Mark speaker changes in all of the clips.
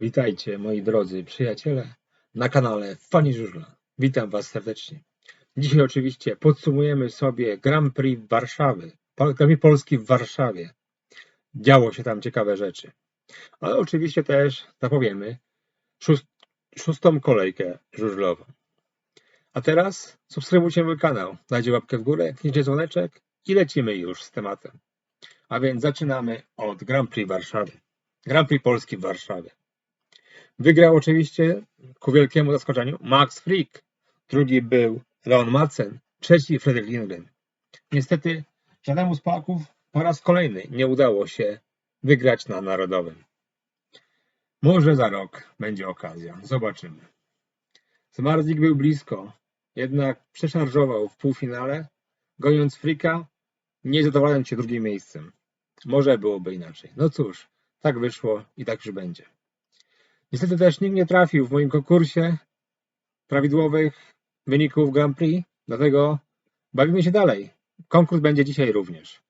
Speaker 1: Witajcie moi drodzy przyjaciele na kanale Fani Żużla. Witam Was serdecznie. Dzisiaj oczywiście podsumujemy sobie Grand Prix Warszawy, Grand Prix Polski w Warszawie. Działo się tam ciekawe rzeczy. Ale oczywiście też zapowiemy szóst, szóstą kolejkę żużlową. A teraz subskrybujcie mój kanał, dajcie łapkę w górę, kliknijcie dzwoneczek i lecimy już z tematem. A więc zaczynamy od Grand Prix Warszawy. Grand Prix Polski w Warszawie. Wygrał oczywiście ku wielkiemu zaskoczeniu Max Frick. Drugi był Leon Madsen. Trzeci Fredrik Lindgren. Niestety żadnemu z Polaków po raz kolejny nie udało się wygrać na Narodowym. Może za rok będzie okazja. Zobaczymy. Zmarzlik był blisko, jednak przeszarżował w półfinale, goniąc Fricka, nie zadowalając się drugim miejscem. Może byłoby inaczej. No cóż, tak wyszło i tak już będzie. Niestety też nikt nie trafił w moim konkursie prawidłowych wyników Grand Prix, dlatego bawimy się dalej. Konkurs będzie dzisiaj również.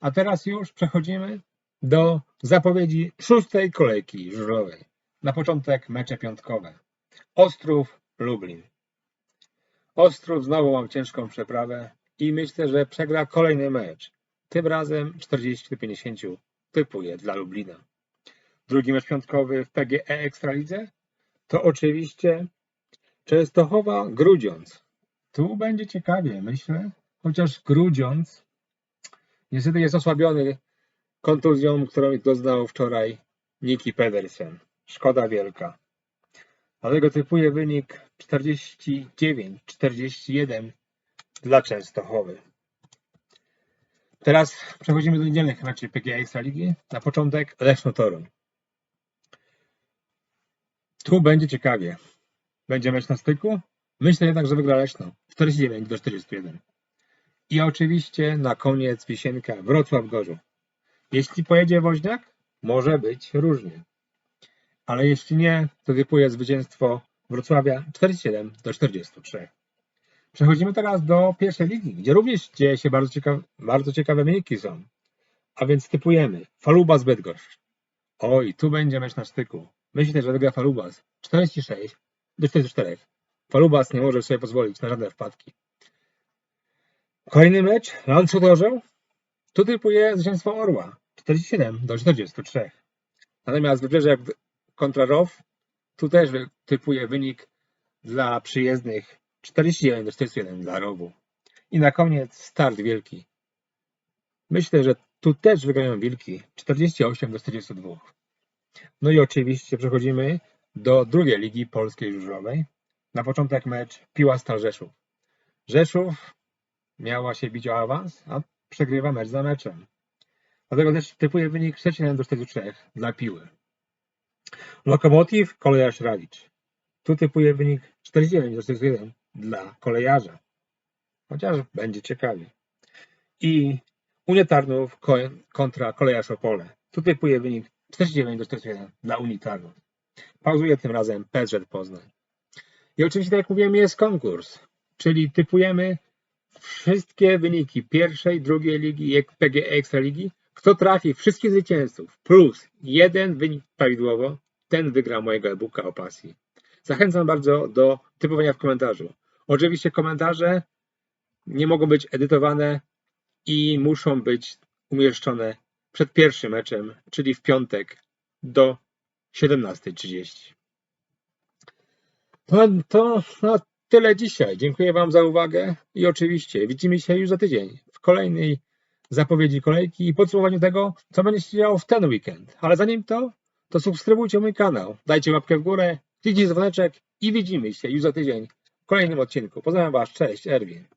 Speaker 1: A teraz już przechodzimy do zapowiedzi szóstej kolejki żużlowej. Na początek mecze piątkowe. Ostrów, Lublin. Ostrów znowu mam ciężką przeprawę i myślę, że przegra kolejny mecz. Tym razem 40 do 50 typuję dla Lublina drugi mecz piątkowy w PGE Ekstralidze, to oczywiście Częstochowa Grudziądz. Tu będzie ciekawie, myślę, chociaż Grudziądz niestety jest osłabiony kontuzją, którą doznał wczoraj Niki Pedersen. Szkoda wielka. Dlatego typuję wynik 49-41 dla Częstochowy. Teraz przechodzimy do niedzielnych meczów PGE Ekstraligi. Na początek Leszno Toruń. Tu będzie ciekawie. Będzie mecz na styku. Myślę jednak, że wygra Leszno. 49 do 41. I oczywiście na koniec wisienka Wrocław-Gorzów. Jeśli pojedzie Woźniak, może być różnie. Ale jeśli nie, to typuję zwycięstwo Wrocławia 47 do 43. Przechodzimy teraz do pierwszej ligi, gdzie również dzieje się bardzo, ciekawe, bardzo ciekawe wyniki są. A więc typujemy Faluba z Bydgoszcz. Oj, tu będzie mecz na styku. Myślę, że wygra Falubas 46 do 44. Falubas nie może sobie pozwolić na żadne wpadki. Kolejny mecz, Landshut Orzeł. Tu typuje zwycięstwo Orła 47 do 43. Natomiast Wybrzeże kontra ROW, tu też typuje wynik dla przyjezdnych 49 do 41 dla ROWu. I na koniec start wielki. Myślę, że tu też wygrają Wilki 48 do 42. No i oczywiście przechodzimy do drugiej ligi polskiej żużlowej. Na początek mecz Piła Stal Rzeszów. Rzeszów miała się bić o awans, a przegrywa mecz za meczem. Dlatego też typuję wynik 47 do 43 dla Piły. Lokomotiv Kolejarz Radicz. Tu typuję wynik 49 do 41 dla Kolejarza. Chociaż będzie ciekawie. I Unia Tarnów kontra Kolejarz Opole. Tu typuję wynik 49 do 41 dla Unii Tarnów. Pauzuje tym razem PZ Poznań. I oczywiście, tak jak mówiłem, jest konkurs, czyli typujemy wszystkie wyniki pierwszej, drugiej ligi i PGE Ekstraligi. Kto trafi wszystkich zwycięzców plus jeden wynik prawidłowo, ten wygra mojego e-booka o pasji. Zachęcam bardzo do typowania w komentarzu. Oczywiście komentarze nie mogą być edytowane i muszą być umieszczone przed pierwszym meczem, czyli w piątek do 17.30. To, to no, tyle dzisiaj. Dziękuję Wam za uwagę i oczywiście widzimy się już za tydzień w kolejnej zapowiedzi kolejki i podsumowaniu tego, co będzie się działo w ten weekend. Ale zanim to, to subskrybujcie mój kanał, dajcie łapkę w górę, kliknijcie dzwoneczek i widzimy się już za tydzień w kolejnym odcinku. Pozdrawiam Was, cześć, Erwin.